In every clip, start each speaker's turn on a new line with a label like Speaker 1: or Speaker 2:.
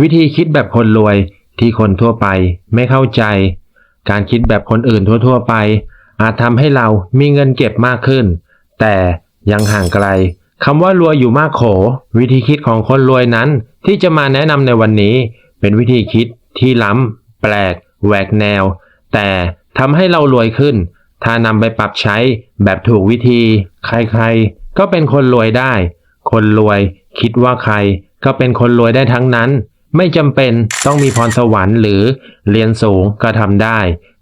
Speaker 1: วิธีคิดแบบคนรวยที่คนทั่วไปไม่เข้าใจ การคิดแบบคนอื่นทั่ว ๆ ไป อาจทำให้เรามีเงินเก็บมากขึ้น แต่ยังห่างไกลคำว่ารวยอยู่มากโข วิธีคิดของคนรวยนั้น ที่จะมาแนะนำในวันนี้ เป็นวิธีคิดที่ล้ำแปลกแหวกแนว แต่ทำให้เรารวยขึ้น ถ้านำไปปรับใช้แบบถูกวิธี ใครๆ ก็เป็นคนรวยได้ คนรวยคิดว่าใครก็เป็นคนรวยได้ทั้งนั้น ไม่จำเป็นต้องมีพรสวรรค์หรือเรียนสูงก็ทำได้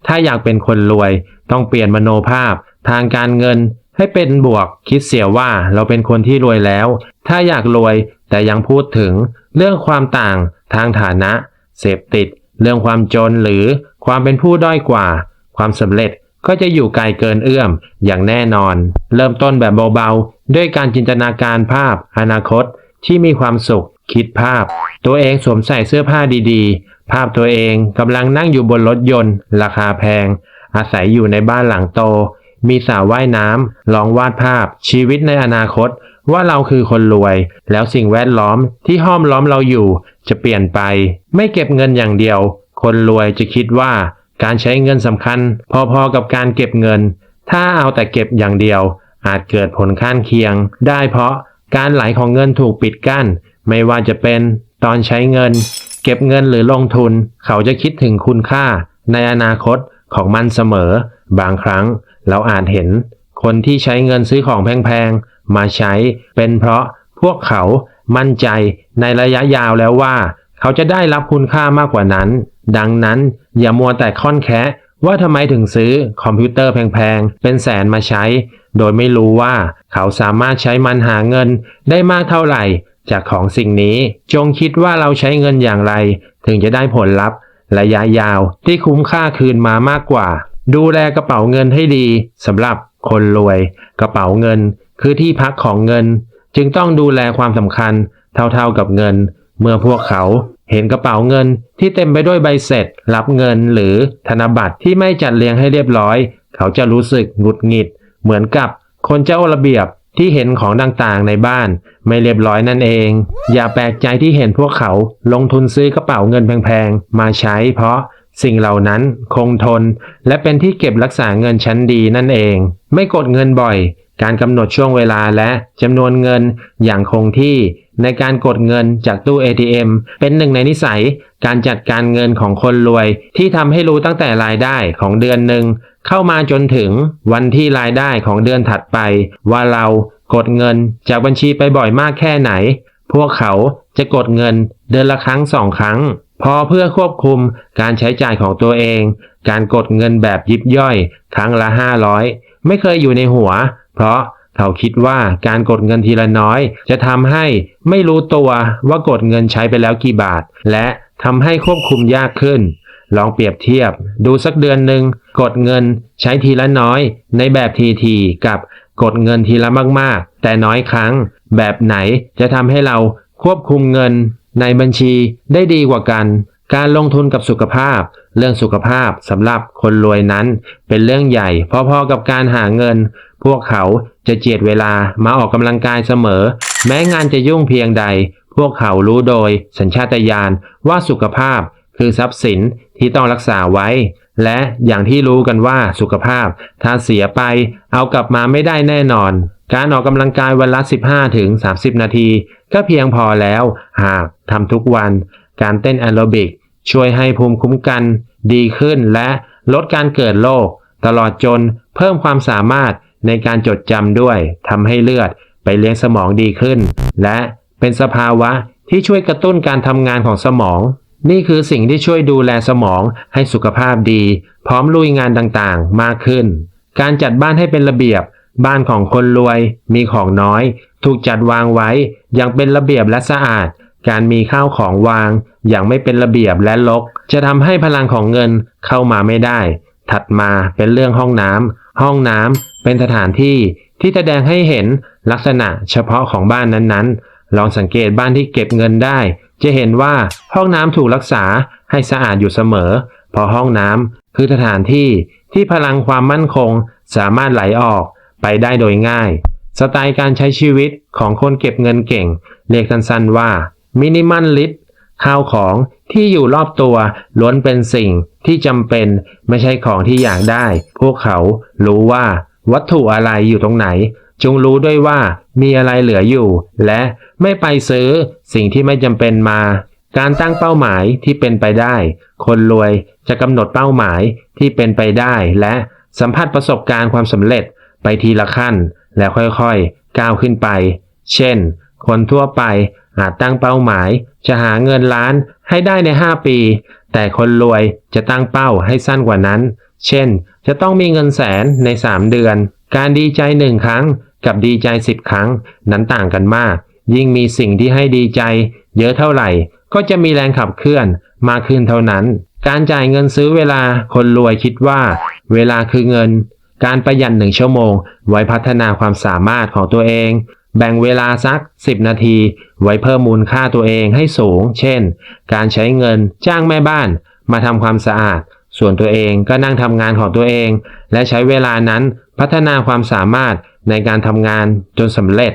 Speaker 1: ถ้าอยากเป็นคนรวย ต้องเปลี่ยนมโนภาพ ทางการเงินให้เป็นบวกคิดเสียว่าเราเป็นคนที่รวยแล้ว ถ้าอยากรวยแต่ยังพูดถึงเรื่องความต่างทางฐานะ เสพติด เรื่องความจนหรือความเป็นผู้ด้อยกว่า ความสำเร็จก็จะอยู่ไกลเกินเอื้อมอย่างแน่นอน เริ่มต้นแบบเบาๆ ด้วยการจินตนาการภาพ อนาคตที่มีความสุข คิดภาพ ตัวเองสวมใส่เสื้อผ้าดีๆ ภาพตัวเองกำลังนั่งอยู่บนรถยนต์ ราคาแพง อาศัยอยู่ในบ้านหลังโต มีสระว่ายน้ำลองวาดภาพ ชีวิตในอนาคต ว่าเราคือคนรวย แล้วสิ่งแวดล้อมที่ห้อมล้อมเราอยู่ จะเปลี่ยนไป ไม่เก็บเงินอย่างเดียว คนรวยจะคิดว่า การใช้เงินสำคัญ พอๆกับการเก็บเงิน ถ้าเอาแต่เก็บอย่างเดียว อาจเกิดผลข้างเคียง ได้เพราะการไหลของเงินถูกปิดกั้น ไม่ว่าจะเป็นตอนใช้เงิน เก็บเงินหรือลงทุน เขาจะคิดถึงคุณค่าในอนาคตของมันเสมอ บางครั้งเราอาจเห็น คนที่ใช้เงินซื้อของแพงๆ มาใช้เป็นเพราะพวกเขามั่นใจในระยะยาวแล้วว่า เขาจะได้รับคุณค่ามากกว่านั้น ดังนั้นอย่ามัวแต่ค่อนแคะว่าทำไมถึงซื้อคอมพิวเตอร์แพงๆ เป็นแสนมาใช้ โดยไม่รู้ว่าเขาสามารถใช้มันหาเงินได้มากเท่าไหร่ จากของสิ่งนี้จงคิดว่าเราใช้เงินอย่างไร ถึงจะได้ผลลัพธ์ระยะยาวที่คุ้มค่าคืนมามากกว่า ดูแลกระเป๋าเงินให้ดีสำหรับคนรวย กระเป๋าเงิน คือที่พักของเงิน จึงต้องดูแลความสำคัญเท่าๆกับเงิน เมื่อพวกเขาเห็นกระเป๋าเงินที่เต็มไปด้วยใบเสร็จ รับเงินหรือธนบัตรที่ไม่จัดเรียงให้เรียบร้อย เขาจะรู้สึกหงุดหงิด เหมือนกับคนเจ้าระเบียบ ที่เห็นของต่างๆในบ้านไม่เรียบร้อยนั่นเอง อย่าแปลกใจที่เห็นพวกเขาลงทุนซื้อกระเป๋าเงินแพงๆ มาใช้เพราะสิ่งเหล่านั้นคงทน และเป็นที่เก็บรักษาเงินชั้นดีนั่นเอง ไม่กดเงินบ่อย การกำหนดช่วงเวลาและจำนวนเงินอย่างคงที่ในการกดเงินจากตู้ ATM เป็นหนึ่งในนิสัยการจัดการเงินของคนรวย ที่ทำให้รู้ตั้งแต่รายได้ของเดือนหนึ่ง เข้ามาจนถึงวันที่รายได้ของเดือนถัดไป ว่าเรากดเงินจากบัญชีไปบ่อยมากแค่ไหน พวกเขาจะกดเงินเดือนละครั้งสองครั้ง พอเพื่อควบคุมการใช้จ่ายของตัวเอง การกดเงินแบบยิบย่อย ครั้งละ500ไม่เคยอยู่ในหัว เพราะเขาคิดว่าการกดเงินทีละน้อย จะทำให้ไม่รู้ตัวว่ากดเงินใช้ไปแล้วกี่บาท และทำให้ควบคุมยากขึ้น ลองเปรียบเทียบ ดูสักเดือนหนึ่งกดเงินใช้ทีละน้อย ในแบบทีทีๆกับกดเงินทีละมากๆ แต่น้อยครั้ง แบบไหนจะทำให้เราควบคุมเงิน ในบัญชีได้ดีกว่ากัน การลงทุนกับสุขภาพ เรื่องสุขภาพสำหรับคนรวยนั้น เป็นเรื่องใหญ่พอๆกับการหาเงิน พวกเขาจะเจียดเวลามาออกกำลังกายเสมอ แม้งานจะยุ่งเพียงใด พวกเขารู้โดยสัญชาตญาณว่าสุขภาพ คือทรัพย์สินที่ต้องรักษาไว้ และอย่างที่รู้กันว่าสุขภาพ ถ้าเสียไปเอากลับมาไม่ได้แน่นอน การออกกำลังกายวันละ 15ถึง30 นาที ก็เพียงพอแล้ว หากทำทุกวัน การเต้นแอโรบิก ช่วยให้ภูมิคุ้มกัน ดีขึ้นและลดการเกิดโรคตลอดจนเพิ่มความสามารถในการจดจำด้วยทำให้เลือดไปเลี้ยงสมองดีขึ้น และเป็นสภาวะที่ช่วยกระตุ้นการทำงานของสมอง นี่คือสิ่งที่ช่วยดูแลสมองให้สุขภาพดี พร้อมลุยงานต่างๆ มากขึ้น การจัดบ้านให้เป็นระเบียบ บ้านของคนรวยมีของน้อย ถูกจัดวางไว้อย่างเป็นระเบียบและสะอาด การมีข้าวของวางอย่างไม่เป็นระเบียบและรก จะทำให้พลังของเงินเข้ามาไม่ได้ ถัดมาเป็นเรื่องห้องน้ำห้องน้ำเป็นสถานที่ที่แสดงให้เห็นลักษณะเฉพาะของบ้านนั้นๆ ลองสังเกตบ้านที่เก็บเงินได้ จะเห็นว่าห้องน้ำถูกรักษาให้สะอาดอยู่เสมอ เพราะห้องน้ำคือสถานที่ที่พลังความมั่นคงสามารถไหลออกไปได้โดยง่าย สไตล์การใช้ชีวิตของคนเก็บเงินเก่ง เรียกสั้นๆว่ามินิมัลลิสข้าวของที่อยู่รอบตัวล้วนเป็นสิ่งที่จำเป็นไม่ใช่ของที่อยากได้ พวกเขารู้ว่าวัตถุอะไรอยู่ตรงไหน จงรู้ด้วยว่ามีอะไรเหลืออยู่ และไม่ไปซื้อสิ่งที่ไม่จำเป็นมา การตั้งเป้าหมายที่เป็นไปได้ คนรวยจะกำหนดเป้าหมายที่เป็นไปได้ และสัมผัสประสบการณ์ความสำเร็จไปทีละขั้น และค่อยๆ ก้าวขึ้นไป เช่น คนทั่วไปอาจตั้งเป้าหมาย จะหาเงินล้านให้ได้ใน 5 ปี แต่คนรวยจะตั้งเป้าให้สั้นกว่านั้น เช่น จะต้องมีเงินแสนใน 3 เดือน การดีใจหนึ่งครั้งกับดีใจ10ครั้งนั้นต่างกันมาก ยิ่งมีสิ่งที่ให้ดีใจ เยอะเท่าไหร่ ก็จะมีแรงขับเคลื่อนมากขึ้นเท่านั้น การจ่ายเงินซื้อเวลาคนรวยคิดว่า เวลาคือเงิน การประหยัดหนึ่งชั่วโมง ไว้พัฒนาความสามารถของตัวเอง แบ่งเวลาสัก 10 นาที ไว้เพิ่มมูลค่าตัวเองให้สูง เช่น การใช้เงินจ้างแม่บ้าน มาทำความสะอาด ส่วนตัวเองก็นั่งทำงานของตัวเอง และใช้เวลานั้น พัฒนาความสามารถในการทำงานจนสำเร็จ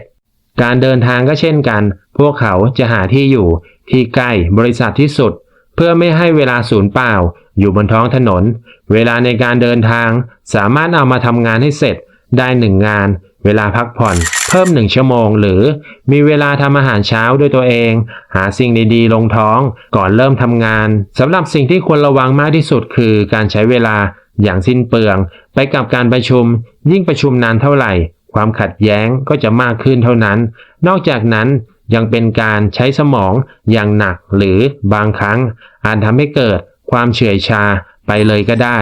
Speaker 1: การเดินทางก็เช่นกัน พวกเขาจะหาที่อยู่ที่ใกล้บริษัทที่สุด เพื่อไม่ให้เวลาสูญเปล่า อยู่บนท้องถนน เวลาในการเดินทาง สามารถเอามาทำงานให้เสร็จได้หนึ่งงาน เวลาพักผ่อน เพิ่มหนึ่งชั่วโมง หรือมีเวลาทำอาหารเช้าด้วยตัวเอง หาสิ่งดีๆ ลงท้องก่อนเริ่มทำงานสำหรับสิ่งที่ควรระวังมากที่สุดคือการใช้เวลาอย่างสิ้นเปลือง ไปกับการประชุม ยิ่งประชุมนานเท่าไหร่ ความขัดแย้งก็จะมากขึ้นเท่านั้น นอกจากนั้นยังเป็นการใช้สมองอย่างหนักหรือบางครั้งอาจทำให้เกิดความเฉื่อยชาไปเลยก็ได้